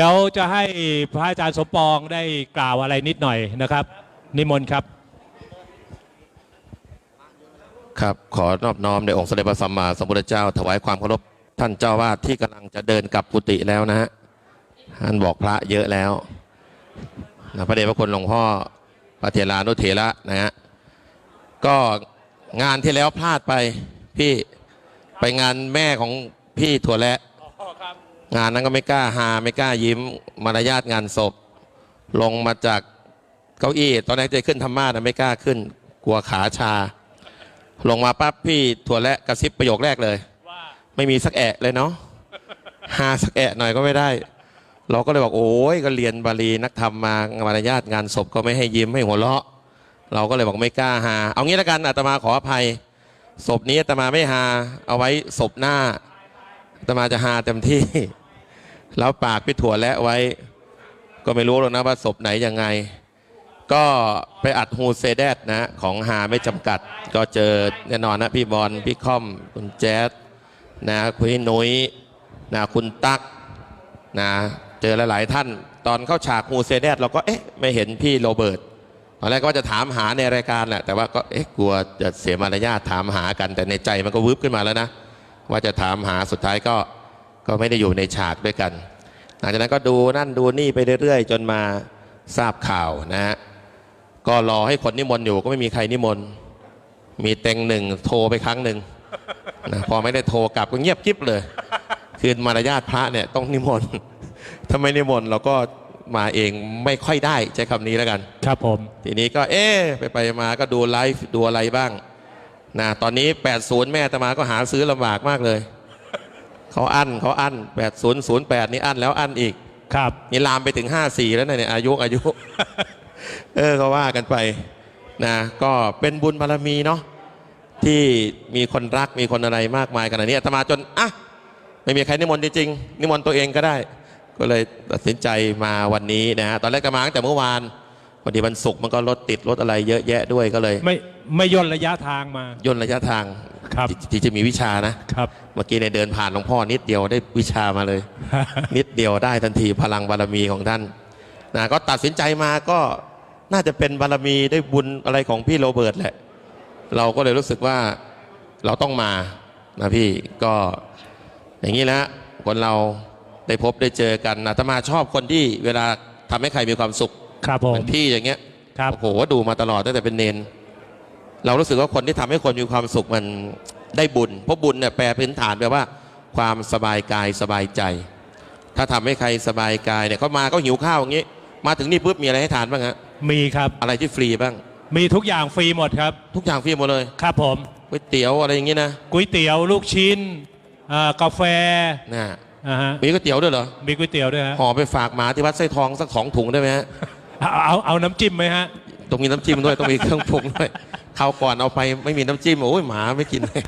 ดี๋ยวจะให้พระอาจารย์สมปองได้กล่าวอะไรนิดหน่อยนะครับ นิมนต์ครับ ครับขอนอบน้อมในองค์สมเด็จพระสัมมาสัมพุทธเจ้า ถวายความเคารพท่านเจ้าวาดที่กำลังจะเดินกลับกุฏิแล้วนะฮะท่านบอกพระเยอะแล้วนะพระเดชพระคุณหลวงพ่อพระเถรานุเถระนะฮะก็งานที่แล้วพลาดไปพี่ไปงานแม่ของพี่ถั่วและ งานนั้นก็ไม่กล้าหาไม่กล้ายิ้มมารยาทงานศพ ลงมาจากเก้าอี้ตอนแรกจะขึ้นธรรมาสไม่กล้าขึ้น กลัวขาชา ลงมาปั๊บพี่ถั่วและกระซิบประโยคแรกเลยไม่มีสักแอะเลยเนาะหาสักแอะหน่อยก็ไม่ได้ เราก็เลยบอกโอ้ยก็เรียนบาลีนักธรรมมามารยาทงานศพก็ไม่ให้ยิ้มให้หัวเราะ เราก็เลยบอกไม่กล้าหา เอางี้แล้วกันอาตมาขออภัยศพนี้อาตมาไม่หาเอาไว้ศพหน้าอาตมาจะหาเต็มที่ แล้วปากพี่ถั่วและไว้ ก็ไม่รู้หรอกนะว่าศพไหนยังไง ก็ไปอัดฮูเซเดตนะของหาไม่จำกัด ก็เจอแน่นอนนะพี่บอลพี่ค่อม คุณแจ๊ดนะคุณนุ้ยนะคุณตั๊กนะเจอหลาย ๆ ท่านตอนเข้าฉากฮูเซเดตเราก็เอ๊ะไม่เห็นพี่โรเบิร์ตตอนแรกก็จะถามหาในรายการแหละแต่ว่าก็เอ๊ะกลัวจะเสียมารยาทถามหากันแต่ในใจมันก็วืบขึ้นมาแล้วนะ ว่าจะถามหาสุดท้ายก็ ก็ไม่ได้อยู่ในฉากด้วยกัน หลังจากนั้นก็ดูนั่นดูนี่ไปเรื่อยๆ จนมาทราบข่าวนะฮะก็รอให้คนนิมนต์อยู่ก็ไม่มีใครนิมนต์มีเต็งหนึ่งโทรไปครั้งหนึ่งนะพอไม่ได้โทรกลับก็เงียบกิ๊บเลย คือมารยาทพระเนี่ยต้องนิมนต์ถ้าไม่นิมนต์เราก็มาเองไม่ค่อยได้ใช้คำนี้แล้วกัน ครับผม ทีนี้ก็เอ๊ะไปไปมาก็ดูไลฟ์ดูอะไรบ้างนะตอนนี้ 80 แม่อาตมาก็หาซื้อลำบากมากเลย เขาอั้นเขาอั้น8008 นี่อั้นแล้วอั้นอีก ครับ นี่ลามไปถึง 54 แล้วนะเนี่ยอายุอายุ เออก็ว่ากันไปนะก็เป็นบุญบารมีเนาะที่มีคนรักมีคนอะไรมากมายขนาดนี้อาตมาจนอะไม่มีใครนิมนต์จริงๆนิมนต์ตัวเองก็ได้ ก็เลยตัดสินใจมาวันนี้นะฮะตอนแรกก็มาตั้งแต่เมื่อวานพอดีวันศุกร์มันก็รถติดรถอะไรเยอะแยะด้วยก็เลย ไม่ไม่ย่นระยะทางมาย่นระยะทางครับที่ที่จะมีวิชานะครับเมื่อกี้เนี่ยเดินผ่านหลวงพ่อนิดเดียวได้วิชามาเลย นิดเดียวได้ทันทีพลังบารมีของท่านนะก็ตัดสินใจมาก็น่าจะเป็นบารมีได้บุญอะไรของพี่โรเบิร์ตแหละ เราก็เลยรู้สึกว่าเราต้องมานะพี่ก็อย่างนี้แหละคนเราได้พบได้เจอกันอาตมาชอบคนที่เวลาทำให้ใครมีความสุขครับผเหมมือนพี่อย่างเงี้ยครับโอ้โหดูมาตลอดตั้งแต่เป็นเนน เรารู้สึกว่าคนที่ทำให้คนมีความสุขมัน ได้บุญ เพราะบุญเนี่ยแปลพื้นฐานแปลว่า ความสบายกายสบายใจ ถ้าทำให้ใครสบายกายเนี่ยเขามาก็หิวข้าวอย่างนี้ มาถึงนี่ปุ๊บมีอะไรให้ทานบ้างฮะมีครับอะไรที่ฟรีบ้าง มีทุกอย่างฟรีหมดครับ ทุกอย่างฟรีหมดเลย ครับผมก๋วยเตี๋ยวอะไรอย่างนี้นะก๋วยเตี๋ยวลูกชิ้นอ่ากาแฟนะอ่าฮะมีก๋วยเตี๋ยวด้วยเหรอมีก๋วยเตี๋ยวด้วยฮะห่อไปฝากหมาที่วัดไส้ทองสักสองถุงได้ไหมฮะเอาเอาเอาน้ำจิ้มไหมฮะต้องมีน้ำจิ้มด้วยต้องมีเครื่องปรุงด้วย คราวก่อนเอาไปไม่มีน้ำจิ้มโอ้ยหมาไม่กินเลย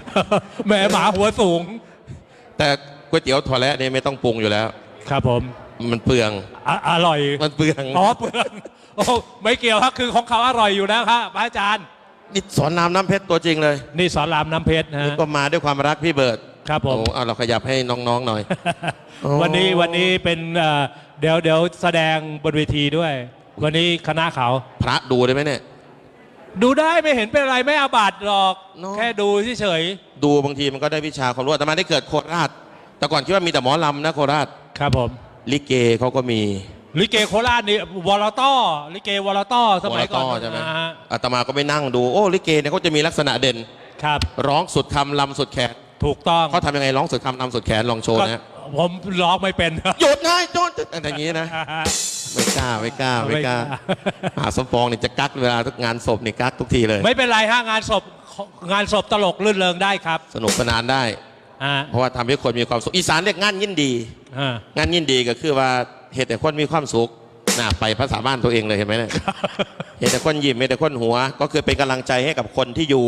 แหมหมาหัวสูง แต่ก๋วยเตี๋ยวถั่วและเนี่ยไม่ต้องปรุงอยู่แล้ว ครับผมมันเปลืองอะอร่อย มันเปลืองอ๋อเปลือนโอ้ไม่เกี่ยวครับคือของเขาอร่อยอยู่แล้วครับพระอาจารย์ นี่สอนรามน้ำเพชรตัวจริงเลยนี่สอนรามน้ำเพชรนะนี่ฮะ ก็มาด้วยความรักพี่เบิร์ดครับผม โอ้เอาเราขยับให้น้องๆหน่อย โอ้ วันนี้วันนี้เป็นเอ่อเดี๋ยวเดี๋ยวแสดงบนเวทีด้วย วันนี้คณะเขาพระดูได้ไหมเนี่ย ดูได้ไม่เห็นเป็นไรไม่อาบัตหรอก เนอะ แค่ดูเฉยดูบางทีมันก็ได้วิชาความรู้แต่มาได้เกิดโคราช แต่ก่อนคิดว่ามีแต่หมอลำนะโคราช ๆครับผมลิเกเขาก็มีลิเกโคราชนี่วอลต้อลิเกวอลต้อสมัยก่อนวรต้ใช่ไหมนะฮะอาตมาก็ไปนั่งดู โอ้ลิเกเนี่ยเขาจะมีลักษณะเด่น ครับ ร้องสุดคำลำสุดแขนถูกต้องเขาทำยังไงร้องสุดคำลำสุดแขนลองโชว์ก็นะฮะ ผมร้องไม่เป็น หยุดนะโจนอะไรอย่างนี้นะ ไม่กล้าไม่กล้าไม่กล้า ไม่กล้า หาสมปองนี่จะกักเวลาทุกงานศพนี่กักทุกทีเลย ไม่เป็นไรฮะงานศพงานศพตลกลื่นเริงได้ครับสนุกสนานได้ อ่าเพราะว่าทำให้คนมีความสุขอีสานเรียกงานยินดี อ่า งานยินดีก็คือว่าเหตุแต่คนมีความสุขน่าไปภาษาบ้านตัวเองเลยเห็นไหมเนี่ยเหตุแต่คนยิ้มเหตุแต่คนหัว ก็คือเป็นกำลังใจให้กับคนที่อยู่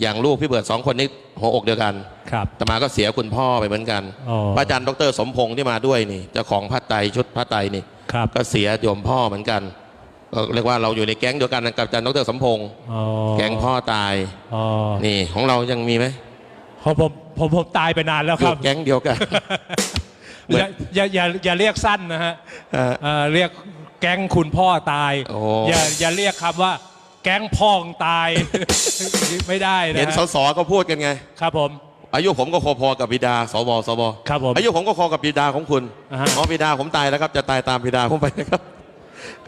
อย่างลูกพี่เบิร์ดสองคนนี้หัวอกเดียวกัน ครับแต่มาก็เสียคุณพ่อไปเหมือนกันอ๋อพระอาจารย์ดรสมพงษ์ที่มาด้วยนี่เจ้าของพระไตรชุดพระไตรนี่ครับก็เสียโยมพ่อเหมือนกันก็เรียกว่าเราอยู่ในแก๊งเดียวกันกับอาจารย์ดรสมพงษ์อ๋อแก๊งพ่อตายอ๋อนี่ของเรายังมีไหมของผมผมผมตายไปนานแล้วอคยู่รับแก๊งเดียวกันเหมือนอย่าอย่าอย่าอย่าเรียกสั้นนะฮะอ่าเอ่อเรียกแก๊งคุณพ่อตายโอ้อย่าอย่าเรียกคำว่าแก๊งพ่องตายไม่ได้นะเห็นฮะสสก็พูดกันไง ครับผม อายุผมก็พอๆกับบิดาสวสวครับผมอายุผมก็พอกับบิดาของคุณอ่าฮะ อ๋อบิดาผมตายแล้วครับ จะตายตามบิดาผมไปนะครับ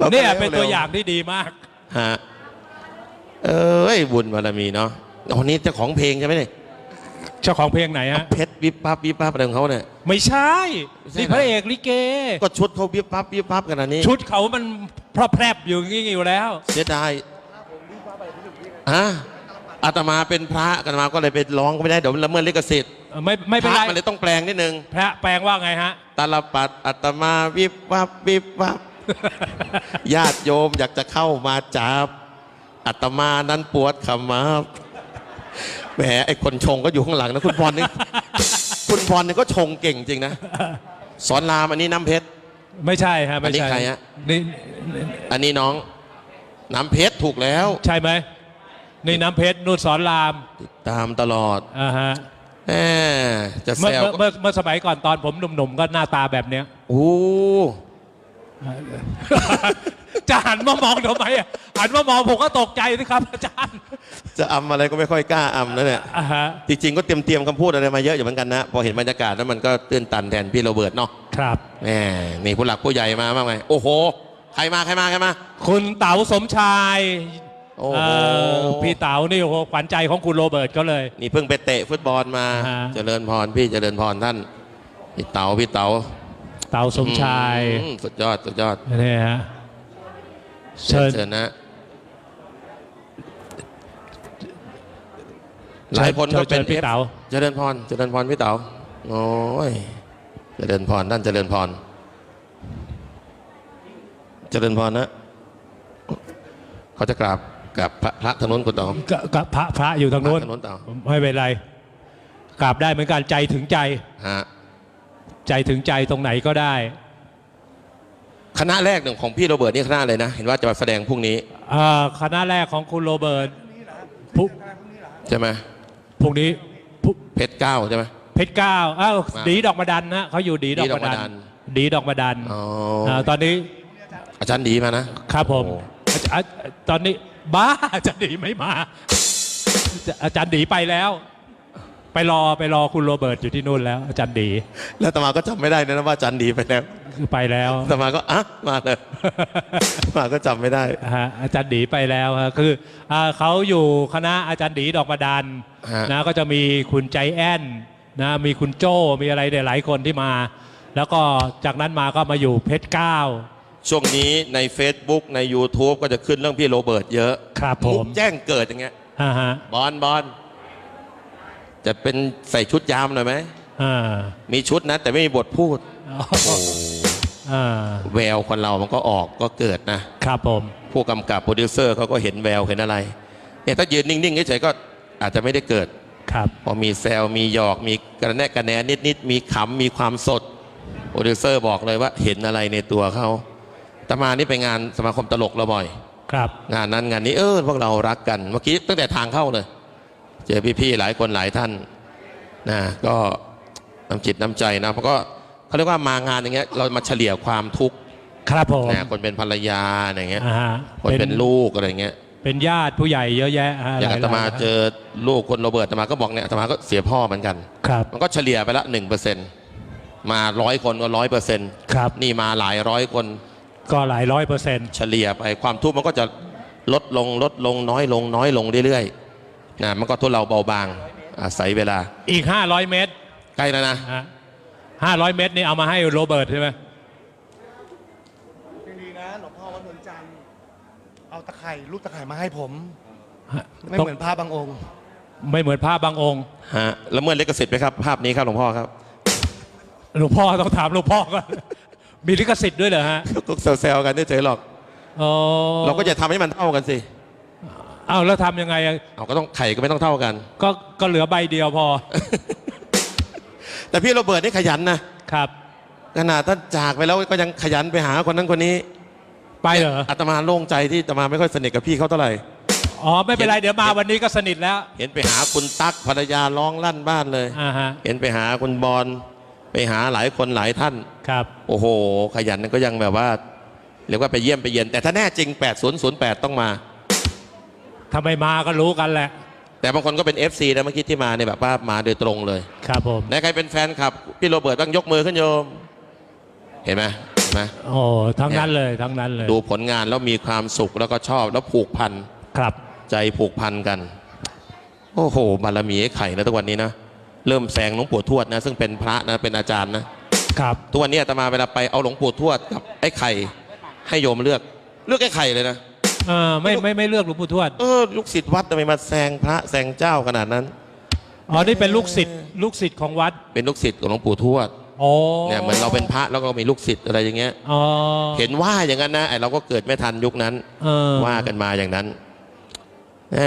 ราก็เนี่ยร็เป็นตัวอย่างที่ดีมาก ฮะเอ้ยบุญบารมีเนาะวันนี้เจ้าของเพลงใช่ไหมเนี่ยเจ้าของเพลงไหนฮะ เพชรวิบปั๊บวิบปั๊บอะไรของเขาเนี่ย ไม่ใช่ไม่ใช่นี่เหรอ พระเอกลิเก ก็ชุดเขาวิบปั๊บวิบปั๊บขนาดนี้ชุดเขามันพระแพรบอยู่อย่างงี้อยู่แล้ว เสียดายอะ อาตมาเป็นพระอาตมาก็เลยไปร้องก็ไม่ได้เดี๋ยวมันละเมิดลิขสิทธิ์เอ่อไม่ไม่พเป็นระไรมันเลยต้องแปลงนิดนึงพระแปลงว่าไงฮะ ตาลปัดอาตมาวิบวับวิบวับ ญาติโยมอยากจะเข้ามาจับอาตมานั้นปวดขมับแหมไอคนชงก็อยู่ข้างหลังนะคุณพรนี่ คุณพรนี่ก็ชงเก่งจริงนะสอนรามอันนี้น้ำเพชร ไม่ใช่ฮะไม่อันนี้ใช่ใครฮะ นี่อันนี้น้อง น้ำเพชรถูกแล้ว ใช่ไหม นี่น้ำเพชรนุชสอนรามติดตามตลอดอ่าฮะแหมจะแซเมื่อวเมื่อเมื่อเมื่อสมัยก่อนตอนผมหนุ่มๆก็หน้าตาแบบเนี้ย โอ้จะหันมามองทำไมอะหันมามองผมก็ตกใจสิครับ อาจารย์จะอำอะไรก็ไม่ค่อยกล้าอำนะเนี่ย อ่าฮะจริงๆก็เตรียมเตรียมๆคำพูดอะไรมาเยอะอยู่เหมือนกันนะ พอเห็นบรรยากาศแล้วมันก็ตื้นตันแทนพี่โรเบิร์ตเนาะครับ แหมนี่ผู้หลักผู้ใหญ่มาบ้างไหมโอ้โห ใครมาใครมาใครมา คุณเต๋าสมชาย โอ้โหเอ่อพี่เต๋านี่โอ้โหขวัญใจของคุณโรเบิร์ตก็เลย นี่เพิ่งไปเตะฟุตบอลมาฮะ เจริญพรพี่เจริญพรท่านพี่เต๋าพี่เต๋าเต๋าสมชายอืมสุดยอดสุดยอดนี่ฮะเชิญ เชิญนะหลายคนก็เป็นชิญพี่เต๋าเจริญพรเจริญพรพี่เต๋าโอ้ยเจริญพรท่านเจริญพรเจริญพรนะเขาจะกราบ กับพระพระทางนู้นคุณเต๋อกับกับพระพระอยู่ทางโน้นพระทางโน้นเต๋าไม่เป็นไรกราบได้เหมือนกันใจถึงใจ ฮะ ใจถึงใจตรงไหนก็ได้ คณะแรกหนึ่งของพี่โรเบิร์ตนี่คณะเลยนะ เห็นว่าจะมาแสดงพรุ่งนี้ อ่าคณะแรกของคุณโรเบิร์ตพรุ่งใช่ไหมพรุ่งนี้พรุ่งเพชรเก้าใช่ไหม เพชรเก้าอ้าวมาดีดอกมาดันนะเขาอยู่ดีดอกมาดัดีดอกมาดัน น ดีดอกมาดันอ๋ออ่าตอนนี้อาจารย์ดีมานะ ครับผมโอ้อาจารย์ตอนนี้ บ้าอาจารย์ดีไม่มาอาจารย์ดีไปแล้ว ไปรอไปรอคุณโรเบิร์ตอยู่ที่นู่นแล้ว อาจารย์ดีแล้วอาตมาก็จำไม่ได้นะว่าอาจารย์ดีไปแล้วคือไปแล้วอาตมาก็อะมาเลยอาตมาก็จำไม่ได้ ฮะอาจารย์ดีไปแล้วฮะคืออ่าเขาอยู่คณะอาจารย์ดีดอกมาดันฮะ นะก็จะมีคุณใจแอนนะมีคุณโจ้มีอะไรเนี่ยหลายคนที่มา แล้วก็จากนั้นมาก็มาอยู่เพชรเก้า ช่วงนี้ใน Facebook ใน YouTube ก็จะขึ้นเรื่องพี่โรเบิร์ตเยอะครับผมกแจ้งเกิดอย่างเงี้ย อ่าฮะบอลบอลจะเป็นใส่ชุดยามหน่อยไหม อ่ามีชุดนะ แต่ไม่มีบทพูด อ่าแววคนเรามันก็ออกก็เกิดนะ ครับผม ผู้กำกับโปรดิวเซอร์เขาก็เห็นแววเห็นอะไรเนี่ยถ้ายืนนิ่งๆเฉยๆก็อาจจะไม่ได้เกิด ครับ พอมีแซวมีหยอกมีกระแนะกระแหนนิดๆมีขำมีความสด โปรดิวเซอร์บอกเลยว่าเห็นอะไรในตัวเขา ตมานี่ไปงานสมาคมตลกเราบ่อย ครับ งานนั้นงานนี้เออพวกเรารักกัน เมื่อกี้ตั้งแต่ทางเข้าเลย เจอพี่ๆหลายคนหลายท่านนะก็น้ำจิตน้ำใจนะเพราะก็เขาเรียกว่ามางานอย่างเงี้ยเรามาเฉลี่ยความทุกข์ครับผมนะคนเป็นภรรยาอย่างเงี้ยอ่าฮะคนเป็นลูกอะไรเงี้ยเป็นญาติผู้ใหญ่เยอะแยะฮะอย่างหลอาตมาหลเจอลูกคนโรเบิร์ตอาตมาก็บอกเนี่ยอาตมาก็เสียพ่อเหมือนกัน ครับ มันก็เฉลี่ยไปละหนึ่งเปอร์เซ็นต์มาร้อยคนก็ร้อยเปอร์เซ็นต์ครับ นี่มาหลายร้อยคน ก็หลายร้อยเปอร์เซ็นต์เฉลี่ยไปความทุกข์มันก็จะลดลงลดลงน้อยลงน้อยลงเรื่อยๆนะมันก็ทุเลาเบาบางอาศัยเวลาอีก 500 เมตร ใกล้แล้วนะฮะ500เมตรนี่เอามาให้โรเบิร์ตใช่ไหมยังดีนะหลวงพ่อวัดนวลจันทร์เอาตะไคร่ลูกตะไคร่มาให้ผมฮะไม่เหมือนพระบางองค์ ไม่เหมือนภาพบางองค์ฮะแล้วเมื่อเล็กสิทธิ์ไหมครับ ภาพนี้ครับหลวงพ่อครับหลวงพ่อต้องถามหลวงพ่อก่อน มีลิขสิทธิ์ด้วยเหรอฮะก็แซวๆกันเฉยๆหรอก อ๋อเราก็จะทำให้มันเท่ากันสิอ้าวแล้วทำยังไงอะเอาก็ต้องไข่ก็ไม่ต้องเท่ากัน ก็ก็เหลือใบเดียวพอ แต่พี่โรเบิร์ตนี่ขยันนะครับ ขนาดท่านจากไปแล้วก็ยังขยันไปหาคนนั้นคนนี้ไปเหรออาตมาโล่งใจที่อาตมาไม่ค่อยสนิทกับพี่เขาเท่าไหร่ อ๋อไม่เป็นไรเดี๋ยวมาวันนี้ก็สนิทแล้ว เห็นไปหาคุณตั๊กภรรยาร้องลั่นบ้านเลย อ่าฮะ เห็นไปหาคุณบอล ไปหาหลายคนหลายท่าน ครับ โอ้โห ขยันก็ยังแบบว่าเรียกว่าไปเยี่ยมไปเยียนแต่ถ้าแน่จริง 8008 ต้องมาถ้าไม่มาก็รู้กันแหละ แต่บางคนก็เป็น FC นะเมื่อกี้ที่มาเนี่ยแบบว่ามาโดยตรงเลยครับผม ไหนใครเป็นแฟนคลับ พี่โรเบิร์ตต้องยกมือขึ้นโยม เห็นไหมเห็นไหมโอ้ทั้งนั้นเลย ทั้งนั้นเลย ดูผลงานแล้วมีความสุขแล้วก็ชอบแล้วผูกพัน ครับ ใจผูกพันกัน โอ้โหบารมีไอ้ไข่นะทุกวันนี้นะ เริ่มแซงหลวงปู่ทวดนะซึ่งเป็นพระนะเป็นอาจารย์นะครับทุกวันนี้อาตมาเวลาไปเอาหลวงปู่ทวดกับไอ้ไข่ให้โยมเลือกเลือกไอ้ไข่เลยนะเออไม่ไม่ไม่เลือกหลวงปู่ทวดเออลูกศิษย์วัดทำไมมาแซงพระแซงเจ้าขนาดนั้นอ๋อนี่เป็นลูกศิษย์ลูกศิษย์ของวัด เป็นลูกศิษย์ของหลวงปู่ทวดอ๋อเนี่ยเหมือนเราเป็นพระแล้วก็มีลูกศิษย์อะไรอย่างเงี้ยอ๋อเห็นว่าอย่างนั้นนะไอเราก็เกิดไม่ทันยุคนั้นเออว่ากันมาอย่างนั้น แหม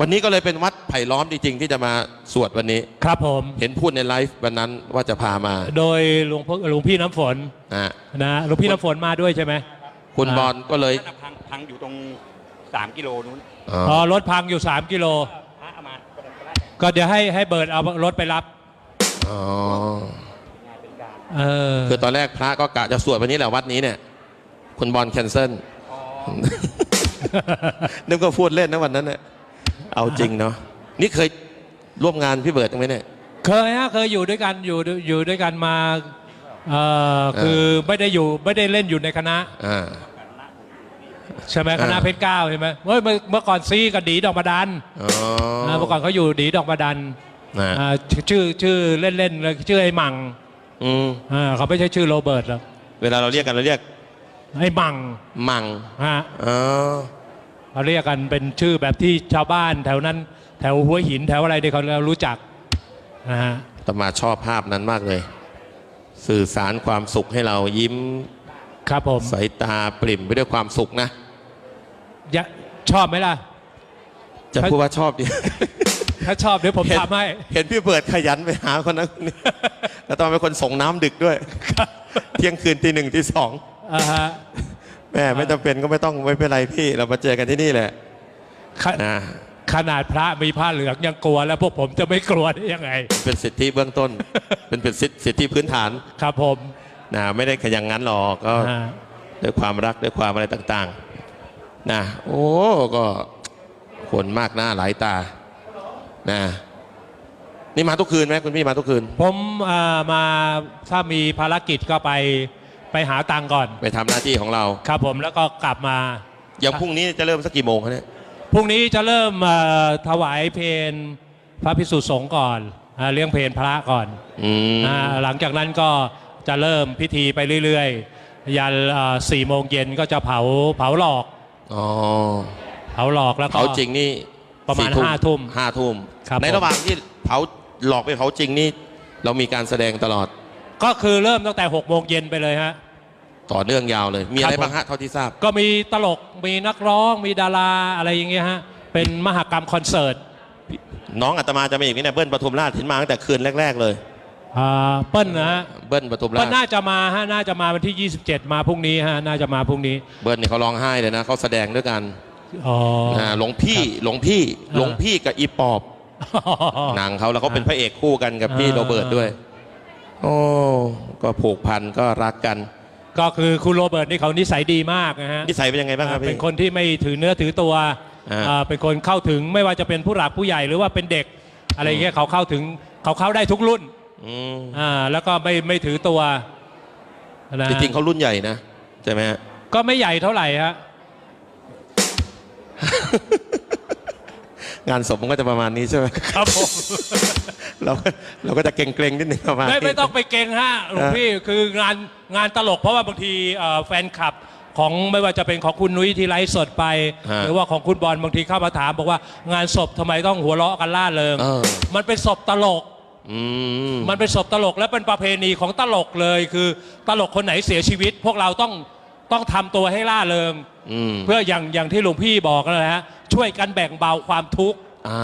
วันนี้ก็เลยเป็นวัดไผ่ล้อมจริงๆที่จะมาสวดวันนี้ ครับผม เห็นพูดในไลฟ์วันนั้นว่าจะพามาโดยหลวงพ่อหลวงพี่น้ำฝนนะนะหลวงพี่น้ำฝนมาด้วยใช่ไหมคุณอ่าบอลก็เลยนั่นนะพังพังอยู่ตรง 3 กิโลนู้นอ๋ออ๋อรถพังอยู่ 3 กิโล พระเอามาก็ได้ก็เดี๋ยวให้ให้เบิร์ดเอารถไปรับ อ๋องานเป็นการเออคือตอนแรกพระก็กะจะสวดวันนี้แหละวัดนี้เนี่ย คุณบอลแคนเซิล นึกก็พูดเล่นนะวันนั้นเนี่ยเอาจริงเนาะนี่เคยร่วมงานพี่เบิร์ดไหมเนี่ยเคยฮะเคยอยู่ด้วยกันอยู่อยู่ด้วยกันมาเอ่อคือไม่ได้อยู่ไม่ได้เล่นอยู่ในคณะอ่าใช่ไหมคณะอ่าเพชรเก้าใช่ไหมเมื่อเมื่อเมื่อก่อนซีกับดีดอกมาดันอ๋อเมื่อก่อนเขาอยู่ดีดอกมาดันนะอ่าชื่อชื่อเล่นเล่นๆเลยชื่อไอ้มังอืมอ่าเขาไม่ใช่ชื่อโรเบิร์ตหรอกเวลาเราเรียกกันเราเรียก ไอ้มังมังฮะอ๋อเขาเรียกกันเป็นชื่อแบบที่ชาวบ้านแถวนั้น แถวหัวหินแถวอะไรที่เขารู้จักนะฮะตมาชอบภาพนั้นมากเลย สื่อสารความสุขให้เรายิ้ม ครับผมสายตาปริ่มไปด้วยความสุขนะยะชอบไหมล่ะ จะพูดว่าชอบดิถ้าชอบเดี๋ยวผมเห็นทำให้ เห็นพี่เบิร์ดขยันไปหาคนนั้นคนนี้แล้วตอนเป็นคนส่งน้ำดึกด้วย เที่ยงคืนตีหนึ่งตีสอง อ่าฮะแม่ไม่จำเป็นก็ไม่ต้องไม่เป็นไรพี่ เรามาเจอกันที่นี่แหละขนะขนาดพระมีผ้าเหลืองยังกลัว แล้วพวกผมจะไม่กลัวได้ยังไง เป็นสิทธิเบื้องต้น เป็นเป็นสิทธิสิทธิพื้นฐานครับผม นะไม่ได้ขยันงั้นหรอกก็อ่าด้วยความรักด้วยความอะไรต่างๆนะโอ้ก็คนมากหน้าหลายตานะนี่มาทุกคืนไหมคุณพี่มาทุกคืน ผมเอ่อมาถ้ามีภารกิจก็ไป ไปหาตังค์ก่อน ไปทำหน้าที่ของเรา ครับผมแล้วก็กลับมา อย่างพรุ่งนี้จะเริ่มสักกี่โมงคะเนี่ย พรุ่งนี้จะเริ่มเอ่อถวายเพลพระพิสุสงฆ์ก่อนอ่าเลี้ยงเพลพระก่อนอืมอ่าหลังจากนั้นก็จะเริ่มพิธีไปเรื่อยๆ ยันสี่โมงเย็นก็จะเผาเผาหลอก อ๋อเผาหลอกแล้วก็ เผาจริงนี่ประมาณสี่ห้าทุ่มห้าทุ่ม ครับในผม ระหว่างที่เผาหลอกไปเผาจริงนี่เรามีการแสดงตลอด ก็คือเริ่มตั้งแต่6กโมงเย็นไปเลยฮะ ต่อเนื่องยาวเลย มีอะไรครับผมบ้างฮะเท่าที่ทราบ ก็มีตลกมีนักร้องมีดาราอะไรอย่างเงี้ยฮะ เป็นมหกรรมคอนเสิร์ต น้องอาตมาจะมาอีกนี่นะเบิ้ลปทุมราชเห็นมาตั้งแต่คืนแรก ๆ เลยอ่าเปิ้ลนะฮะเบิ้ลปทุมก็ราชน่าจะมาฮะน่าจะมาวันที่ 27 มาพรุ่งนี้ฮะน่าจะมาพรุ่งนี้ เบิ้ลนี่เขาร้องไห้เลยนะเขาแสดงด้วยกันอ๋อนะหลวงพี่หลวงพี่อ่าหลวงพี่กับอีปอบหนังเขาแล้วเขาเป็นพระเอกคู่กันกับพี่อ่าโรเบิร์ตด้วย โอ้ก็ผูกพันก็รักกัน ก็คือคุณโรเบิร์ตนี่เขานิสัยดีมากนะฮะนิสัยเป็นยังไงบ้างครับเป็พี่นคนที่ไม่ถือเนื้อถือตัวอ่า อ่าเป็นคนเข้าถึงไม่ว่าจะเป็นผู้หลักผู้ใหญ่หรือว่าเป็นเด็กอะไรเงี้ยเขาเข้าถึงเขาเข้าได้ทุกรุ่นอืมอ่าแล้วก็ไม่ไม่ถือตัวนะจริงๆเขารุ่นใหญ่นะใช่ไหมฮะ ก็ไม่ใหญ่เท่าไหร่ฮะ งานศพมันก็จะประมาณนี้ใช่ไหมครับผมเราก็เราก็จะเกรงๆนิดนึงประมาณไม่นี้ ไม่ต้องไปเก่งฮะหลวงพี่คืองานงานตลกเพราะว่าบางทีเอ่อแฟนคลับของไม่ว่าจะเป็นของคุณนุ้ยที่ไลฟ์สดไป ฮะหรือว่าของคุณบอลบางทีเข้ามาถาม บอกว่างานศพทำไมต้องหัวเราะกันล่าเริง เออ มันเป็นศพตลก อืม มันเป็นศพตลกและเป็นประเพณีของตลกเลย คือตลกคนไหนเสียชีวิต พวกเราต้อง ต้องทำตัวให้ล่าเริง อืมเพื่ออย่างอย่างที่หลวงพี่บอกนั่นแหละฮะช่วยกันแบ่งเบาความทุกข์ อ่า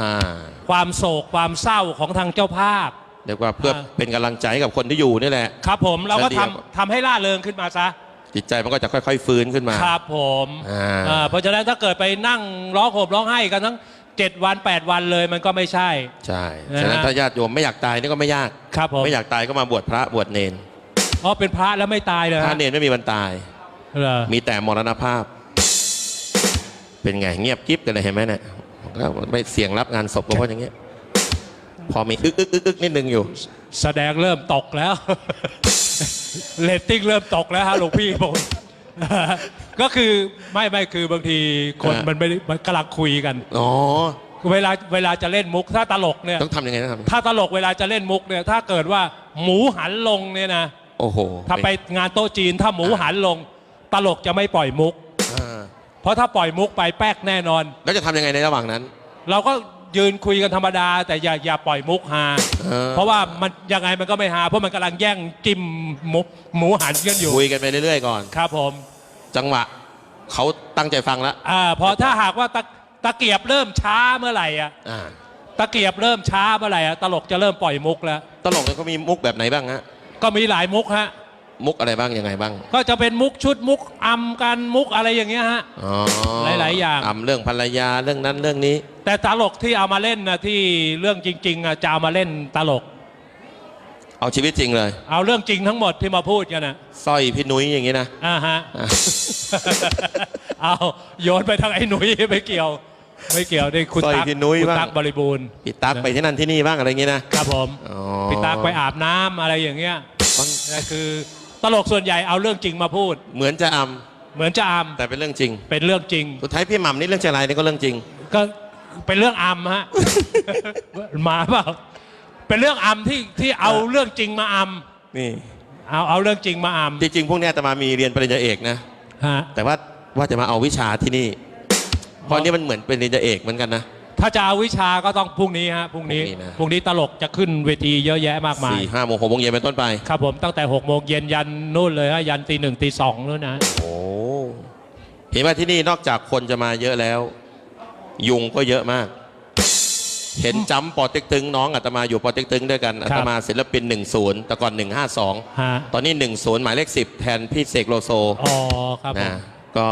ความโศกความเศร้าของทางเจ้าภาพ เรียกว่าเพื่ออ่า เป็นกำลังใจให้กับคนที่อยู่นี่แหละ ครับผมเราก็แล้วเดี๋ทำยวทำให้ล่าเริงขึ้นมาซะจิตใจมันก็จะค่อย ๆ ฟื้นขึ้นมา ครับผมอ่า อ่าเพราะฉะนั้นถ้าเกิดไปนั่งร้องโหมร้องไห้กันทั้งเจ็ดวันแปดวันเลยมันก็ไม่ใช่ ใช่นะฮะฉะนั้นถ้าญาติโยมไม่อยากตายนี่ก็ไม่ยากครับผม ไม่อยากตายก็มาบวชพระบวชเนนอ๋อเป็นพระแล้วไม่ตายเลยพระฮะเนนไม่มีวันตาย เหรอมีแต่มรณภาพ เป็นไงเงียบกิ๊บกันเลยเห็นไหมเนี่ยก็ไม่เสียงรับงานศพก็เพราะอย่างเงี้ย พอมีอึกอึกอึกอึกนิดนึงอยู่ แสดงเริ่มตกแล้วเรตติ้งเริ่มตกแล้วฮะหลวงพี่ผมก็คือไม่ไม่คือบางทีคนอ่ามัมันไม่ได้มันกำลังคุยกันอ๋อเวลาเวลาจะเล่นมุกถ้าตลกเนี่ยต้องทำยังไงนะครับถ้าตลกเวลาจะเล่นมุกเนี่ยถ้าเกิดว่าหมูหันลงเนี่ยนะโอ้โหถ้าไปงานโต๊ะจีนถ้าหมูหันลง ตลกจะไม่ปล่อยมุก อ่าเพราะถ้าปล่อยมุกไปแป๊กแน่นอน แล้วจะทำยังไงในระหว่างนั้น เราก็ยืนคุยกันธรรมดา แต่อย่าอย่าปล่อยมุกฮาเออ เพราะว่ามันยังไงมันก็ไม่ฮาเพราะมันกำลังแย่งจิ้มหมูหมูหันกันอยู่คุยกันไปเรื่อยๆก่อน ครับผมจังหวะเขาตั้งใจฟังแล้วอ่าพอถ้าหากว่าตะตะเกียบเริ่มช้าเมื่อไหร่อะอ่าตะเกียบเริ่มช้าเมื่อไหร่อะตลกจะเริ่มปล่อยมุกแล้ว ตลกเนี่ยเขามีมุกแบบไหนบ้างฮะก็มีหลายมุกฮะ มุกอะไรบ้างยังไงบ้างก็จะเป็นมุกชุดมุกอำกันมุกอะไรอย่างเงี้ยฮะ อ๋อหลายๆอย่างอำเรื่องภรรยาเรื่องนั้นเรื่องนี้ แต่ตลกที่เอามาเล่นนะที่เรื่องจริงๆอะจะเอามาเล่นตลก เอาชีวิตจริงเลย เอาเรื่องจริงทั้งหมดที่มาพูดกันนะสร้อยพี่นุ้ยอย่างนี้นะอ่าฮะอะเอาโยนไปทางไอ้หนุ่ยไม่เกี่ยว ไม่เกี่ยวนี่คุณสร้อยตั๊กพี่นุ้ยคุณบ้างตั๊กบริบูรณ์พี่ตั๊กไปที่นั่นที่นี่บ้างอะไรอย่างนี้นะครับผมอ๋อพี่ตั๊กไปอาบน้ำอะไรอย่างเงี้ยบางนี่คือ ตลกส่วนใหญ่เอาเรื่องจริงมาพูด เหมือนจะอเหมือนจะอำแต่เป็นเรื่องจริงำเป็นเรื่องจริง สุดท้ายพี่หม่ำนี่เรื่องเชียงรายนี่ก็เรื่องจริง ก็เป็นเรื่องอำฮะ มาเปล่าเป็นเรื่องอำที่ที่เอาเรื่องจริงมาอนี่ำเอาเอาเรื่องจริงมาอจริงๆพวกเนี้ยอาตมามีเรียนปริญญาเอกนะำฮะแต่ว่าว่าจะมาเอาวิชาที่นี่เพราะนี่มันเหมือนเป็นปริญญาเอกเหมือนกันนะ ถ้าจะเอาวิชาก็ต้องพรุ่งนี้ฮะพรุ่งนี้พรุ่งนี้นะ พรุ่งนี้ตลกจะขึ้นเวทีเยอะแยะมากมาย สี่ห้าโมงหกโมงเย็นเป็นต้นไป ครับผมตั้งแต่6โมงเย็นยันนู่นเลยฮะยันตีหนึ่งตีสองนู่นนะโอ้เห็นว่าที่นี่นอกจากคนจะมาเยอะแล้ว ยุงก็เยอะมาก เห็นจำปอเต็กตึงน้องอาตมาอยู่ปอเต็กตึงด้วยกันอาตมาศิลปิน 10 แต่ก่อน152ฮะตอนนี้ 10 หมายเลข 10 แทนพี่เสกโลโซอ๋อครับผมนะก็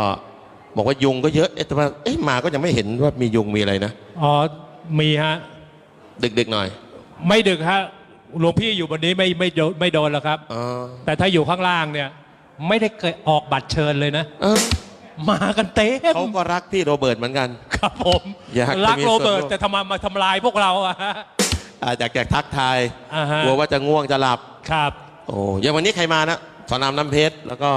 บอกว่ายุงก็เยอะเอ๊ะแต่ว่าเอ๊ะมาก็ยังไม่เห็นว่ามียุงมีอะไรนะอ๋อมีฮะ ดึกๆหน่อยไม่ดึกฮะหลวงพี่อยู่บนนี้ไม่ไม่โดนไม่โดนแล้วครับ อ๋อแต่ถ้าอยู่ข้างล่างเนี่ย ไม่ได้เคยออกบัตรเชิญเลยนะ เออมากันเต็มเขาก็รักพี่โรเบิร์ตเหมือนกัน ครับผมอยากจะรักมีโรส่วนเบิร์ตร่วม แต่ทำไมมาทำลายพวกเราอะฮะ อาจจะแกทักทายอ่าฮะ กลัวว่าจะง่วงจะหลับ ครับ โอ้ยังวันนี้ใครมานะ สอนรามน้ำเพชรแล้วก็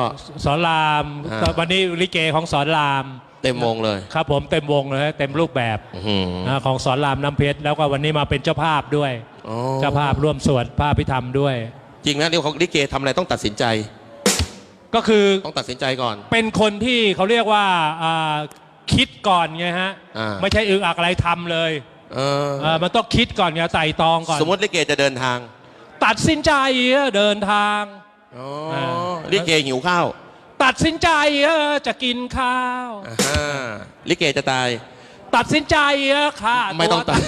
สอนรามอ่า วันนี้ลิเกของสอนรามเต็มวงเลย ครับผมเต็มวงเลยฮะเต็มรูปแบบอื้อหือ นะของสอนรามน้ำเพชรแล้วก็วันนี้มาเป็นเจ้าภาพด้วย อ๋อเจ้าภาพร่วมสวดพระพิธรรมด้วย จริงนะเดี๋ยวเขาลิเกทำอะไรต้องตัดสินใจ ก็คือต้องตัดสินใจก่อน เป็นคนที่เขาเรียกว่าอ่าคิดก่อนไงฮะอ่า ไม่ใช่อึกอักอะไรทำเลยเออเออมันต้องคิดก่อนไงไต่ตองก่อน สมมติลิเกจะเดินทาง ตัดสินใจเดินทาง อ๋ออ่าลิเกหิวข้าวตัดสินใจจะกินข้าวอ่าฮะลิเกจะตาย ตัดสินใจค่ะไม่ต้องตัด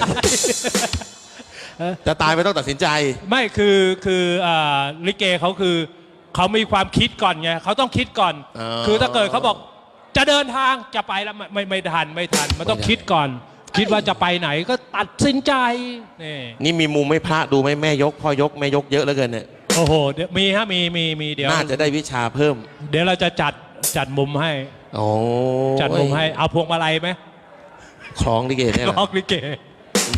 จะตายไม่ต้องตัดสินใจ ไม่คือคืออ่าลิเกเขาคือเขามีความคิดก่อนไงเขาต้องคิดก่อนอ๋อคือถ้าเกิดเขาบอกจะเดินทางจะไปแล้วไม่ไม่ไม่ทันไม่ทัน มันต้องไม่ทันคิดก่อน คิดว่าจะไปไหนก็ตัดสินใจนี่นี่มีมุมไม่พระดูไหมแม่ยกพ่อยกแม่ยกเยอะเหลือเกินเนี่ย โอ้โหเดี๋ยวมีฮะมีมีมีเดี๋ยว น่าจะได้วิชาเพิ่ม เดี๋ยวเราจะจัดจัดมุมให้ โอ้จัดมุมให้เอาพวงมาลัยไหมคล้องลิเกเนี่ยล็อกลิเก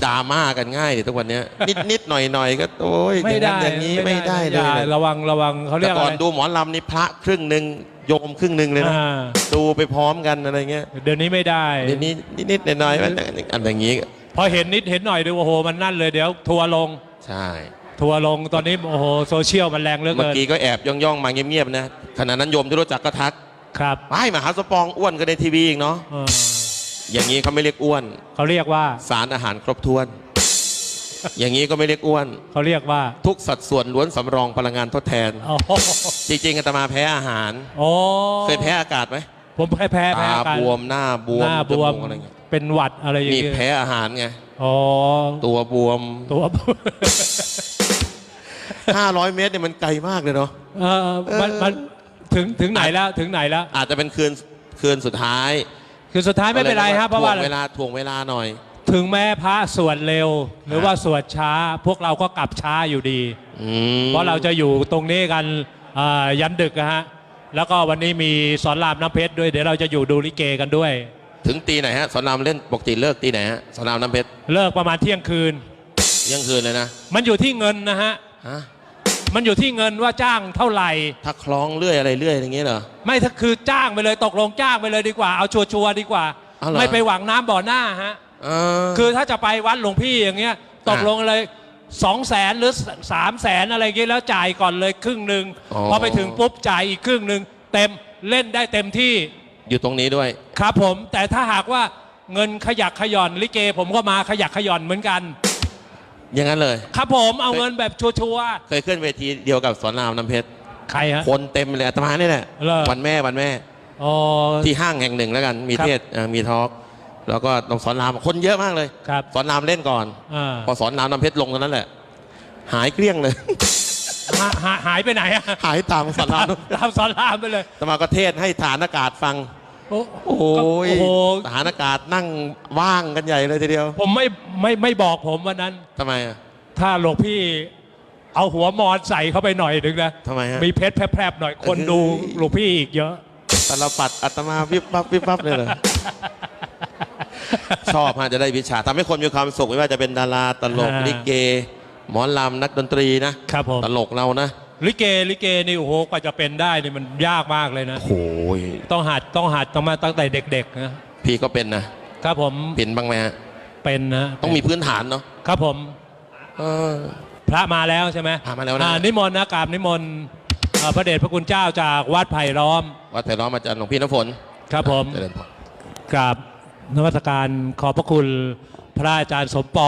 ดราม่ากันง่ายเลยทุกวันเนี้ยนิดนิดหน่อยหน่อยก็โอ้ยไม่ได้อย่างนั้นอย่างนี้ไม่ได้เลอยย่าระวังระวังเขาเรีแต่ยกก่อะอนไรดูหมอลำนี่พระครึ่งหนึ่งโยมครึ่งหนึ่งเลยนะอ่าดูไปพร้อมกันอะไรเงี้ยเดี๋ยวนี้ไม่ได้เดี๋ยวนี้นิดๆหน่อยๆมันอันอย่างนี้พอเห็นนิดเห็นหน่อยดูโอ้โหมันนั่นเลยเดี๋ยวทัวร์ลง ใช่ ทัวร์ลงตอนนี้โอ้โหโซเชียลมันแรงเหลือเมื่อเกินกี้ก็แอบย่องๆมาเงียบๆนะขณะนั้นโยมที่รู้จักก็ทักครับไอ้มหาสปองอ้วนกันในทีวีอีกเนาะเอออย่างนี้เขาไม่เรียกอ้วน เขาเรียกว่าสารอาหารครบถ้วน อย่างนี้ก็ไม่เรียกอ้วน เขาเรียกว่าทุกสัดส่วนล้วนสำรองพลังงานทดแทน โอ้โหจริงๆอาตมาแพ้อาหาร โอ้เคยแพ้อากาศไหมผมแพ้แพ้แพ้ตาอาการบวมหน้าบวหมน้าจบวมมูกอะไรเงี้ยเป็นหวัดอะไรอย่างนี่เงี้ยแพ้อาหารไง อ๋อตัวบวมตัว 500 เมตรเนี่ยมันไกลมากเลยเนาะ เออมันมันถึงถึงไหนแล้วถึงไหนแล้ว อาจจะเป็นคืนคืนสุดท้ายคือสุดท้ายไม่เป็นไรฮะเพราะว่าถ่วงเวลาถ่วงเวลาหน่อย ถึงแม้พระสวดเร็ว หรือว่าสวดช้า พวกเราก็กลับช้าอยู่ดี อืมเพราะเราจะอยู่ตรงนี้กันอ่ายันดึกนะฮะ แล้วก็วันนี้มีสอนรามน้ำเพชรด้วยเดี๋ยวเราจะอยู่ดูลิเกกันด้วย ถึงตีไหนฮะสอนรามเล่นปกติเลิกตีไหนฮะสอนรามน้ำเพชรเลิกประมาณเที่ยงคืน เที่ยังคืนเลยนะ มันอยู่ที่เงินนะฮะ ฮะมันอยู่ที่เงินว่าจ้างเท่าไหร่ ถ้าคล้องเลื่อยอะไรเลื่อยอย่างเงี้ยเหรอ ไม่ถ้าคือจ้างไปเลยตกลงจ้างไปเลยดีกว่า เอาชัวร์ๆดีกว่า เอาเหรอ ไม่ไปหวังน้ำบ่อหน้าฮะ เออ คือถ้าจะไปวัดหลวงพี่อย่างเงี้ยตกลงเลยสองแสนหรือสามแสนอะไรอย่างเงี้ยแล้วจ่ายก่อนเลยครึ่งหนึ่งอ๋อ พอไปถึงปุ๊บจ่ายอีกครึ่งหนึ่งเต็มเล่นได้เต็มที่อยู่ตรงนี้ด้วย ครับผม แต่ถ้าหากว่าเงินขยักขย่อนลิเก ผมก็มาขยักขย่อนเหมือนกัน อย่างนั้นเลย ครับผมเอาเงินแบบชัวร์เคยขึ้นเวทีเดียวกับสอนรามน้ำเพชร ๆใครฮะ คนเต็มเลยอาตมาเนี่ยแหละเหรอ วันแม่วันแม่ อ๋อ ที่ห้างแห่งหนึ่งแล้วกัน มีครับ เทศเอ่อมีทอล์กแล้วก็ตรงสอนรามคนเยอะมากเลย ครับสอนรามเล่นก่อน อ่าพอสอนรามน้ำเพชรลงตรงนั้นแหละ หายเกลี้ยงเลย หาหาหายไปไหนอะหายตามสอนรามตามสอนรามไปเลย อาตมาก็เทศให้ฐานอากาศฟัง โอ้โอ้โหโอ้โหฐานอากาศนั่งว่างกันใหญ่เลยทีเดียว ผมไม่ไม่ไม่บอกผมวันนั้น ทำไมอะ ถ้าหลวงพี่เอาหัวมอนใส่เข้าไปหน่อยนึงนะทำไมฮะมีเพชรแพรบๆหน่อยคนเอ้ยดูหลวงพี่อีกเยอะ ตลปัดอาตมาวิบวับวิบวับเลยเหรอ ชอบฮะจะได้วิชาทำให้คนมีความสุขไม่ว่าจะเป็นดาราตลกอ่า ลิเก หมอลำนักดนตรีนะครับผม ตลกเรานะ ลิเกลิเกนี่โอ้โหกว่าจะเป็นได้นี่มันยากมากเลยนะ โอ้ยต้องหัดต้องหัดต้องมาตั้งแต่เด็กๆนะพี่ก็เป็นนะ ครับผมเป็นบ้างไหมฮะเป็นนะต้องมีพื้นฐานเนาะครับผมเออพระมาแล้วใช่ไหมพระมาแล้วนะอ่นิมนต์นะกราบนิมนต์อ่าพระเดชพระคุณเจ้าจากวัดไผ่ล้อม วัดไผ่ล้อมอาจารย์หลวงพี่น้ำฝน ครับผมเจริญพรกราบนวัตการขอบพระคุณพระอาจารย์สมปอง